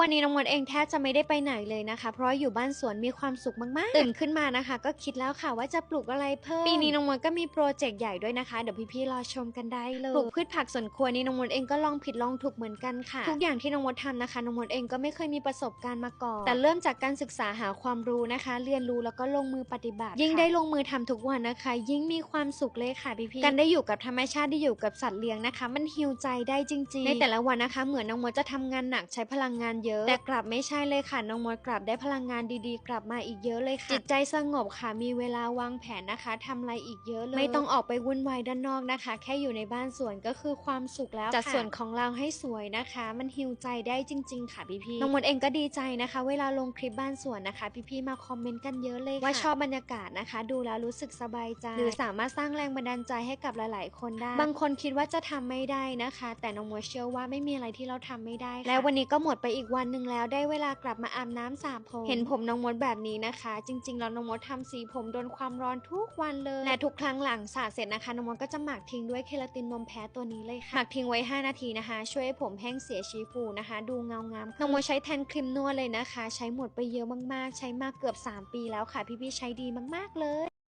วันนี้น้องมดเองแทบจะไม่ได้ไปไหนเลยนะคะ เพราะว่าอยู่บ้านสวนมีความสุขมากๆ ตื่นขึ้นมานะคะ ก็คิดแล้วค่ะว่าจะปลูกอะไรเพิ่มปีนี้น้องมดก็มีโปรเจกต์ใหญ่ด้วยนะคะเดี๋ยวพี่ๆรอชมกันได้เลยปลูกพืชผักสวนครัวนี่น้องมดเองก็ลองผิดลองถูกเหมือนกันค่ะ ทุกอย่างที่น้องมดทำนะคะน้องมดเองก็ไม่เคยมีประสบการณ์มาก่อน แต่เริ่มจากการศึกษาหาความรู้นะคะ เรียนรู้แล้วก็ลงมือปฏิบัติ ยิ่งได้ลงมือทำทุกวันนะคะ ยิ่งมีความสุขเลยค่ะพี่ๆการได้อยู่กับธรรมชาติได้อยู่กับสัตว์เลี้ยงนะคะ มันฮิวใจได้จริง ๆ ในแต่ละวันนะคะเหมือนน้องมดจะทำงานหนักใช้พลังงานเยอะ แต่กลับไม่ใช่เลยค่ะน้องมดกลับได้พลังงานดีๆ กลับมาอีกเยอะเลยค่ะ จิตใจสงบค่ะมีเวลาวางแผนนะคะทำอะไรอีกเยอะเลย ไม่ต้องออกไปวุ่นวายด้านนอกนะคะ แค่อยู่ในบ้านสวนก็คือความสุขแล้วจัดสวนของเราให้สวยนะคะ มันฮิวใจได้จริง ๆ ค่ะพี่ๆน้องมดเองก็ดีใจนะคะ เวลาลงคลิปบ้านสวนนะคะ พี่ๆมาคอมเมนต์กันเยอะเลยค่ะว่าชอบบรรยากาศนะคะ ดูแล้วรู้สึกสบายใจหรือสามารถสร้างแรงบันดาลใจให้กับหลาย ๆ คนได้ บางคนคิดว่าจะทำไม่ได้นะคะ แต่น้องมดเชื่อว่าไม่มีอะไรที่เราทำไม่ได้ค่ะและวันนี้ก็หมดไปอีกวันันหนึ่งแล้วได้เวลากลับมาอาบน้ำสระผม เห็นผมน้องมดแบบนี้นะคะ จริง ๆ แล้วน้องมดทำสีผมโดนความร้อนทุกวันเลยและทุกครั้งหลังสระเสร็จนะคะน้องมดก็จะหมักทิ้งด้วยเคลาตินนมแพ้ตัวนี้เลยค่ะหมักทิ้งไว้ 5 นาทีนะคะ ช่วยให้ผมแห้งเสียชีฟูนะคะ ดูเงางามน้องมดใช้แทนครีมนวดเลยนะคะ ใช้หมดไปเยอะมากๆ ใช้มากเกือบ 3 ปีแล้วค่ะพี่ๆใช้ดีมากๆเลย